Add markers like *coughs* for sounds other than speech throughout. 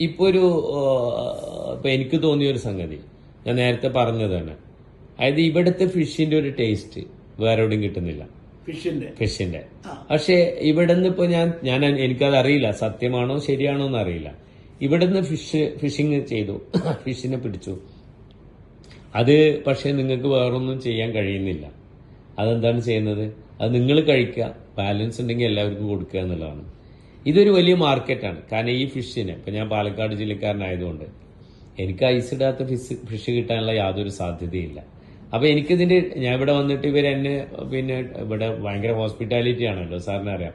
ഇപ്പൊ ഒരു ഇപ്പൊ എനിക്ക് തോന്നിയ ഒരു സംഗതി. ഞാൻ നേരത്തെ പറഞ്ഞത് തന്നെ അതായത് ഇവിടുത്തെ ഫിഷിന്റെ ഒരു ടേസ്റ്റ് വേറെ എവിടെയും കിട്ടുന്നില്ല. ഫിഷിന്റെ. ഫിഷിന്റെ. പക്ഷെ ഇവിടുന്ന് ഇപ്പൊ ഞാൻ ഞാൻ എനിക്കത് അറിയില്ല സത്യമാണോ ശരിയാണോ എന്ന് അറിയില്ല ഇവിടുന്ന് ഫിഷ് ഫിഷിങ് ചെയ്തു. *coughs* ഫിഷിനെ പിടിച്ചു. അത് പക്ഷെ നിങ്ങൾക്ക് വേറൊന്നും ചെയ്യാൻ കഴിയുന്നില്ല. അതെന്താണ് ചെയ്യുന്നത്? അത് നിങ്ങൾ കഴിക്കുക. ബാലൻസ് ഉണ്ടെങ്കിൽ എല്ലാവർക്കും കൊടുക്കുക എന്നുള്ളതാണ്. ഇതൊരു വലിയ മാർക്കറ്റാണ് കാരണം ഈ ഫിഷിന് ഇപ്പൊ ഞാൻ പാലക്കാട് ജില്ലക്കാരനായതുകൊണ്ട് എനിക്ക് ഐസ് ഇടാത്ത ഫിഷ് ഫിഷ് കിട്ടാനുള്ള യാതൊരു സാധ്യതയില്ല. അപ്പൊ എനിക്കിതിന്റെ ഞാൻ ഇവിടെ വന്നിട്ട് ഇവർ എന്നെ പിന്നെ ഇവിടെ ഭയങ്കര ഹോസ്പിറ്റാലിറ്റി ആണല്ലോ സാറിന് അറിയാം.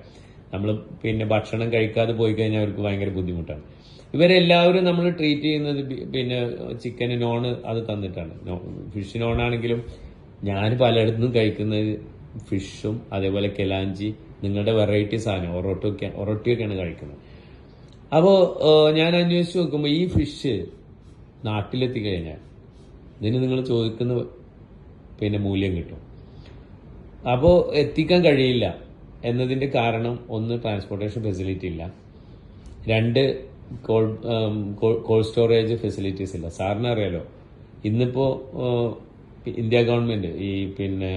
നമ്മൾ പിന്നെ ഭക്ഷണം കഴിക്കാതെ പോയി കഴിഞ്ഞാൽ അവർക്ക് ഭയങ്കര ബുദ്ധിമുട്ടാണ്. ഇവരെല്ലാവരും നമ്മൾ ട്രീറ്റ് ചെയ്യുന്നത് പിന്നെ ചിക്കൻ നോൺ അത് തന്നിട്ടാണ്. ഫിഷ് നോണാണെങ്കിലും ഞാൻ പലയിടത്തും കഴിക്കുന്നത് ഫിഷും അതേപോലെ കെലാഞ്ചി നിങ്ങളുടെ വെറൈറ്റി സാധനം ഒറോട്ടൊക്കെ ഒറോട്ടിയൊക്കെയാണ് കഴിക്കുന്നത്. അപ്പോൾ ഞാൻ അന്വേഷിച്ച് നോക്കുമ്പോൾ ഈ ഫിഷ് നാട്ടിലെത്തി കഴിഞ്ഞാൽ ഇതിന് നിങ്ങൾ ചോദിക്കുന്ന പിന്നെ മൂല്യം കിട്ടും. അപ്പോൾ എത്തിക്കാൻ കഴിയില്ല എന്നതിന്റെ കാരണം ഒന്ന് ട്രാൻസ്പോർട്ടേഷൻ ഫെസിലിറ്റി ഇല്ല. രണ്ട് കോൾഡ് സ്റ്റോറേജ് ഫെസിലിറ്റീസ് ഇല്ല. സാറിന് അറിയാലോ ഇന്നിപ്പോ ഇന്ത്യ ഗവൺമെന്റ് ഈ പിന്നെ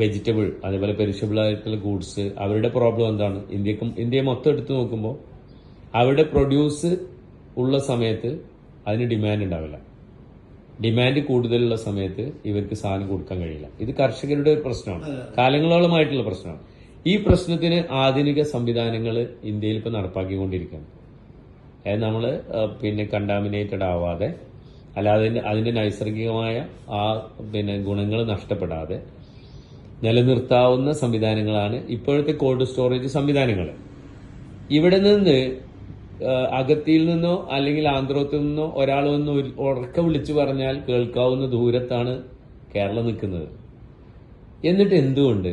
വെജിറ്റബിൾ അതേപോലെ പെരിഷബിൾ ആയിട്ടുള്ള ഗൂഡ്സ് അവരുടെ പ്രോബ്ലം എന്താണ്? ഇന്ത്യക്കും ഇന്ത്യയെ മൊത്തം എടുത്തു നോക്കുമ്പോൾ അവരുടെ പ്രൊഡ്യൂസ് ഉള്ള സമയത്ത് അതിന് ഡിമാൻഡ് ഉണ്ടാവില്ല. ഡിമാൻഡ് കൂടുതലുള്ള സമയത്ത് ഇവർക്ക് സാധനം കൊടുക്കാൻ കഴിയില്ല. ഇത് കർഷകരുടെ ഒരു പ്രശ്നമാണ്. കാലങ്ങളോളമായിട്ടുള്ള പ്രശ്നമാണ്. ഈ പ്രശ്നത്തിന് ആധുനിക സംവിധാനങ്ങൾ ഇന്ത്യയിൽ ഇപ്പോൾ നടപ്പാക്കിക്കൊണ്ടിരിക്കുകയാണ്. അതായത് നമ്മൾ പിന്നെ കണ്ടാമിനേറ്റഡ് ആവാതെ അല്ലാതെ അതിന്റെ അതിന്റെ നൈസർഗികമായ ആ പിന്നെ ഗുണങ്ങൾ നഷ്ടപ്പെടാതെ നിലനിർത്താവുന്ന സംവിധാനങ്ങളാണ് ഇപ്പോഴത്തെ കോൾഡ് സ്റ്റോറേജ് സംവിധാനങ്ങൾ. ഇവിടെ നിന്ന് അകത്തിയിൽ നിന്നോ അല്ലെങ്കിൽ ആന്ധ്രത്തിൽ നിന്നോ ഒരാൾ ഒന്ന് ഉറക്ക വിളിച്ചു പറഞ്ഞാൽ കേൾക്കാവുന്ന ദൂരത്താണ് കേരളം നിൽക്കുന്നത്. എന്നിട്ട് എന്തുകൊണ്ട്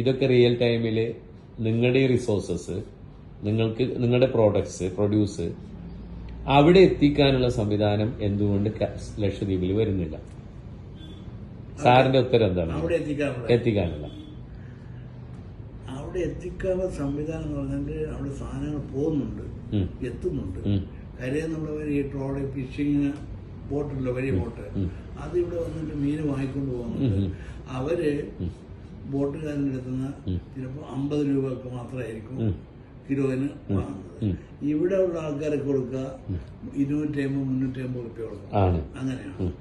ഇതൊക്കെ റിയൽ ടൈമിൽ നിങ്ങളുടെ റിസോഴ്സസ് നിങ്ങൾക്ക് നിങ്ങളുടെ പ്രോഡക്ട്സ് പ്രൊഡ്യൂസ് അവിടെ എത്തിക്കാനുള്ള സംവിധാനം എന്തുകൊണ്ട് ലക്ഷദ്വീപിൽ വരുന്നില്ല? സാറിന്റെ ഉത്തരം എന്താണ്? അവിടെ എത്തിക്കാനുള്ള എത്തിക്കാനുള്ള. അവിടെ എത്തിക്കാനുള്ള സംവിധാനം എന്ന് പറഞ്ഞാൽ അവിടെ സാധനങ്ങൾ പോകുന്നുണ്ട് എത്തുന്നുണ്ട്. കരയിൽ നിന്നുള്ളവർ ഈ ട്രോളി ഫിഷിങ് ബോട്ടുണ്ടല്ലോ വലിയ ബോട്ട്. അത് ഇവിടെ വന്നിട്ട് മീൻ വാങ്ങിക്കൊണ്ട് പോകുന്നുണ്ട്. അവർ ബോട്ടുകാരന്റെ അടുത്തുനിന്ന് ചിലപ്പോൾ അമ്പത് രൂപക്ക് മാത്രമായിരിക്കും കിലോന് വാങ്ങുന്നത്. ഇവിടെ ഉള്ള ആൾക്കാരൊക്കെ കൊടുക്കുക ഇരുന്നൂറ്റി അമ്പത് മുന്നൂറ്റി അമ്പത് റുപ്യ കൊടുക്കുക. അങ്ങനെയാണ്.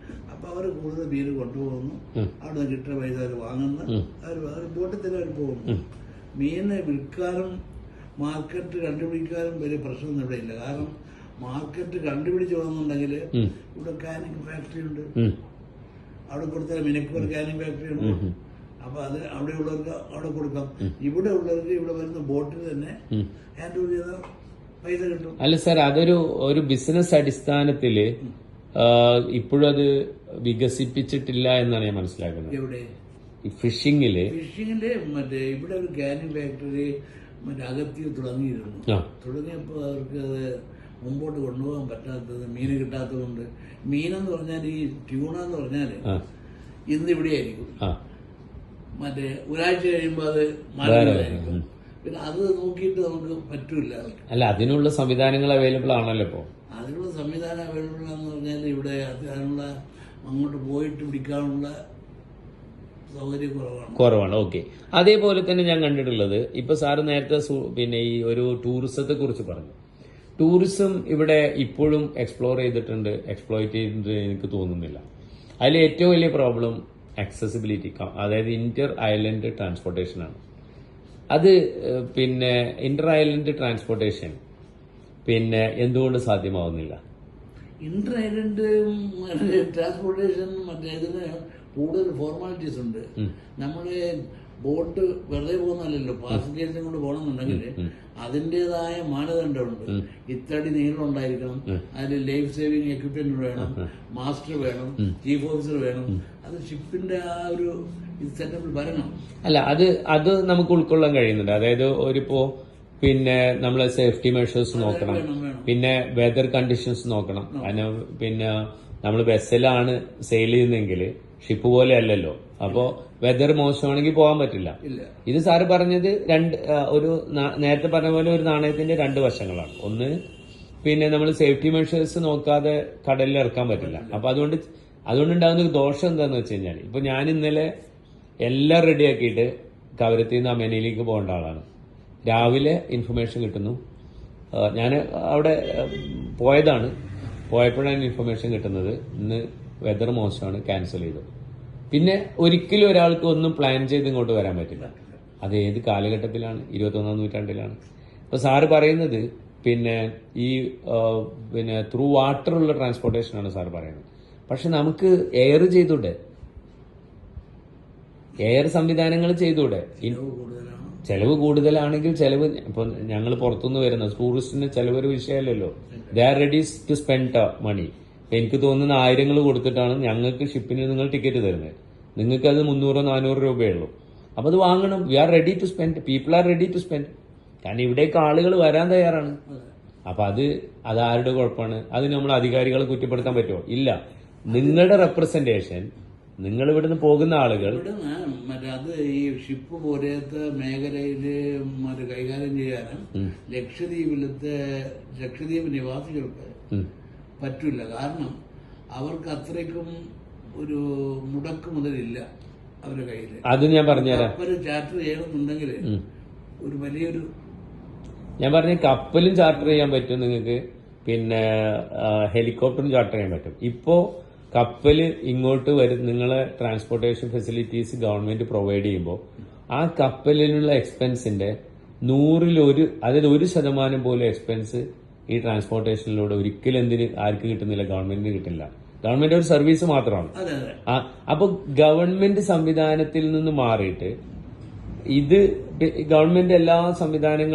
അപ്പൊ അവർ കൂടുതൽ മീൻ കൊണ്ടുപോകുന്നു. അവിടെ നിന്ന് കിട്ടുന്ന പൈസ അവർ വാങ്ങുന്നു. അവർ അവർ ബോട്ടിൽ തന്നെ അവർ പോകുന്നു. മീനെ വിൽക്കാനും മാർക്കറ്റ് കണ്ടുപിടിക്കാനും വലിയ പ്രശ്നമൊന്നും ഇവിടെ ഇല്ല. കാരണം മാർക്കറ്റ് കണ്ടുപിടിച്ച് വന്നുണ്ടെങ്കിൽ ഇവിടെ കാനിങ് ഫാക്ടറി ഉണ്ട്. അവിടെ കൊടുത്താൽ മിനക്കൂർ കാനിങ് ഫാക്ടറി ഉണ്ട്. അപ്പൊ അത് അവിടെയുള്ളവർക്ക് അവിടെ കൊടുക്കാം. ഇവിടെ ഉള്ളവർക്ക് ഇവിടെ വരുന്ന ബോട്ടിൽ തന്നെ ഹാൻഡ് ഓവർ ചെയ്താൽ പൈസ കിട്ടും. അല്ല സാർ അതൊരു ഒരു ബിസിനസ് അടിസ്ഥാനത്തിൽ ഇപ്പോഴത് അത് വികസിപ്പിച്ചിട്ടില്ല എന്നാണ് ഞാൻ മനസ്സിലാക്കുന്നത്. എവിടെ? ഈ ഫിഷിങ്ങിൽ ഫിഷിങ്ങിന്റെ മറ്റേ ഇവിടെ ഒരു കാനിങ് ഫാക്ടറി മറ്റേ അകത്തി തുടങ്ങിയിരുന്നു. തുടങ്ങിയപ്പോൾ അവർക്ക് അത് മുമ്പോട്ട് കൊണ്ടുപോകാൻ പറ്റാത്തത് മീൻ കിട്ടാത്തതുകൊണ്ട്. മീനെന്ന് പറഞ്ഞാൽ ഈ ട്യൂണ എന്ന് പറഞ്ഞാൽ ഇന്ന് ഇവിടെ ആയിരിക്കും. മറ്റേ ഒരാഴ്ച കഴിയുമ്പോൾ അത് മഴയായിരിക്കും പിന്നെ അത് നോക്കിയിട്ട് നമുക്ക് പറ്റൂല അല്ല അതിനുള്ള സംവിധാനങ്ങൾ അവൈലബിൾ ആണല്ലോ ഇപ്പോ. അതിനുള്ള സംവിധാനം അവൈലബിൾ ആണെന്ന് പറഞ്ഞാൽ ഇവിടെ അത് അതിനുള്ള അങ്ങോട്ട് പോയിട്ട് പിടിക്കാനുള്ള കുറവാണ്. ഓക്കെ. അതേപോലെ തന്നെ ഞാൻ കണ്ടിട്ടുള്ളത് ഇപ്പൊ സാറ് നേരത്തെ പിന്നെ ഈ ഒരു ടൂറിസത്തെ കുറിച്ച് പറഞ്ഞു. ടൂറിസം ഇവിടെ ഇപ്പോഴും എക്സ്പ്ലോർ ചെയ്തിട്ടുണ്ട് എക്സ്പ്ലോയിറ്റ് ചെയ്തിട്ടുണ്ട് എനിക്ക് തോന്നുന്നില്ല. അതിൽ ഏറ്റവും വലിയ പ്രോബ്ലം അക്സസിബിലിറ്റി അതായത് ഇന്റർ ഐലൻഡ് ട്രാൻസ്പോർട്ടേഷൻ ആണ്. അത് പിന്നെ ഇന്റർ ഐലൻഡ് ട്രാൻസ്പോർട്ടേഷൻ പിന്നെ എന്തുകൊണ്ട് സാധ്യമാവുന്നില്ല? ഇന്റർ ട്രാൻസ്പോർട്ടേഷനും ട്രാൻസ്പോർട്ടേഷൻ മറ്റേ ഇതിന് കൂടുതൽ ഫോർമാലിറ്റീസ് ഉണ്ട്. നമ്മൾ ബോട്ട് വെറുതെ പോകുന്നല്ലോ പാസഞ്ചേഴ്സിനെ കൊണ്ട് പോകണമെന്നുണ്ടെങ്കിൽ അതിന്റെതായ മാനദണ്ഡമുണ്ട്. ഇത്തടി നീളം ഉണ്ടായിരിക്കണം. അതിൽ ലൈഫ് സേവിങ് എക്യുപ്മെന്റ് വേണം. മാസ്റ്റർ വേണം. ചീഫ് ഓഫീസർ വേണം. അത് ഷിപ്പിന്റെ ആ ഒരു സെറ്റപ്പിൽ വരണം. അല്ല അത് അത് നമുക്ക് ഉൾക്കൊള്ളാൻ കഴിയുന്നുണ്ട്. അതായത് ഒരിപ്പോ പിന്നെ നമ്മൾ സേഫ്റ്റി മെഷേഴ്സ് നോക്കണം. പിന്നെ വെതർ കണ്ടീഷൻസ് നോക്കണം. അതിന് പിന്നെ നമ്മൾ വെസലാണ് സെയിൽ ചെയ്യുന്നെങ്കിൽ ഷിപ്പ് പോലെ അല്ലല്ലോ. അപ്പോ വെതർ മോശമാണെങ്കിൽ പോകാൻ പറ്റില്ല. ഇത് സാറ് പറഞ്ഞത് രണ്ട് ഒരു നേരത്തെ പറഞ്ഞ പോലെ ഒരു നാണയത്തിന്റെ രണ്ട് വശങ്ങളാണ്. ഒന്ന് പിന്നെ നമ്മൾ സേഫ്റ്റി മെഷേഴ്സ് നോക്കാതെ കടലിൽ ഇറക്കാൻ പറ്റില്ല. അപ്പൊ അതുകൊണ്ട് അതുകൊണ്ട് അതുകൊണ്ടുണ്ടാകുന്ന ദോഷം എന്താന്ന് വെച്ച് കഴിഞ്ഞാൽ ഇപ്പൊ ഞാൻ ഇന്നലെ എല്ലാം റെഡിയാക്കിയിട്ട് കവരത്തിൽ നിന്ന് അമേനയിലേക്ക് പോകേണ്ട ആളാണ്. രാവിലെ ഇൻഫർമേഷൻ കിട്ടുന്നു. ഞാൻ അവിടെ പോയതാണ്. പോയപ്പോഴാണ് ഇൻഫർമേഷൻ കിട്ടുന്നത്. ഇന്ന് വെതർ മോശമാണ് ക്യാൻസൽ ചെയ്തു. പിന്നെ ഒരിക്കലും ഒരാൾക്ക് ഒന്നും പ്ലാൻ ചെയ്ത് ഇങ്ങോട്ട് വരാൻ പറ്റില്ല. അത് ഏത് കാലഘട്ടത്തിലാണ്? ഇരുപത്തൊന്നാം നൂറ്റാണ്ടിലാണ്. അപ്പോൾ സാറ് പറയുന്നത് പിന്നെ ഈ പിന്നെ ത്രൂ വാട്ടറുള്ള ട്രാൻസ്പോർട്ടേഷനാണ് സാർ പറയുന്നത്. പക്ഷെ നമുക്ക് എയർ ചെയ്തൂടെ? എയർ സംവിധാനങ്ങൾ ചെയ്തൂടെ? ചെലവ് കൂടുതലാണെങ്കിൽ ചെലവ് ഇപ്പൊ ഞങ്ങൾ പുറത്തുനിന്ന് വരുന്ന ടൂറിസ്റ്റിന് ചെലവ് ഒരു വിഷയമല്ലല്ലോ they are ready to spend money എനിക്ക് തോന്നുന്ന ആയിരങ്ങൾ കൊടുത്തിട്ടാണ് ഞങ്ങൾക്ക് ഷിപ്പിന് നിങ്ങൾ ടിക്കറ്റ് തരുന്നത്. നിങ്ങൾക്ക് അത് മുന്നൂറോ നാനൂറ് രൂപയേ ഉള്ളൂ അപ്പൊ അത് വാങ്ങണം. We are ready to spend people are ready to spend കാരണം ഇവിടേക്ക് ആളുകൾ വരാൻ തയ്യാറാണ്. അപ്പൊ അത് അത് ആരുടെ കുഴപ്പമാണ്? അത് നമ്മൾ അധികാരികളെ കുറ്റപ്പെടുത്താൻ പറ്റുമോ? ഇല്ല. നിങ്ങളുടെ റെപ്രസെന്റേഷൻ നിങ്ങൾ ഇവിടുന്ന് പോകുന്ന ആളുകൾ മറ്റേ അത് ഈ ഷിപ്പ് പോലത്തെ മേഖലയിൽ മറ്റേ കൈകാര്യം ചെയ്യാനും ലക്ഷദ്വീപിലത്തെ ലക്ഷദ്വീപ് നിവാസികൾക്ക് പറ്റില്ല. കാരണം അവർക്ക് അത്രയ്ക്കും ഒരു മുടക്ക് മുതലില്ല അവരുടെ കയ്യിൽ. അത് ഞാൻ പറഞ്ഞുതരാം. കപ്പൽ ചാർട്ടർ ചെയ്യണമെന്നുണ്ടെങ്കിൽ ഒരു വലിയൊരു ഞാൻ പറഞ്ഞ കപ്പലും ചാർട്ടർ ചെയ്യാൻ പറ്റും നിങ്ങൾക്ക്. പിന്നെ ഹെലികോപ്റ്ററും ചാർട്ടർ ചെയ്യാൻ പറ്റും. ഇപ്പോ കപ്പൽ ഇങ്ങോട്ട് വരും നിങ്ങളെ ട്രാൻസ്പോർട്ടേഷൻ ഫെസിലിറ്റീസ് ഗവൺമെന്റ് പ്രൊവൈഡ് ചെയ്യുമ്പോൾ ആ കപ്പലിനുള്ള എക്സ്പെൻസിന്റെ നൂറിലൊരു അതിൽ ഒരു ശതമാനം പോലും എക്സ്പെൻസ് ഈ ട്രാൻസ്പോർട്ടേഷനിലൂടെ ഒരിക്കലും എന്തിന് ആർക്ക് കിട്ടുന്നില്ല ഗവൺമെന്റിന് കിട്ടില്ല. ഗവൺമെന്റ് ഒരു സർവീസ് മാത്രമാണ്. അപ്പൊ ഗവൺമെന്റ് സംവിധാനത്തിൽ നിന്ന് മാറിയിട്ട് ഇത് ഗവൺമെന്റ് എല്ലാ സംവിധാനങ്ങളും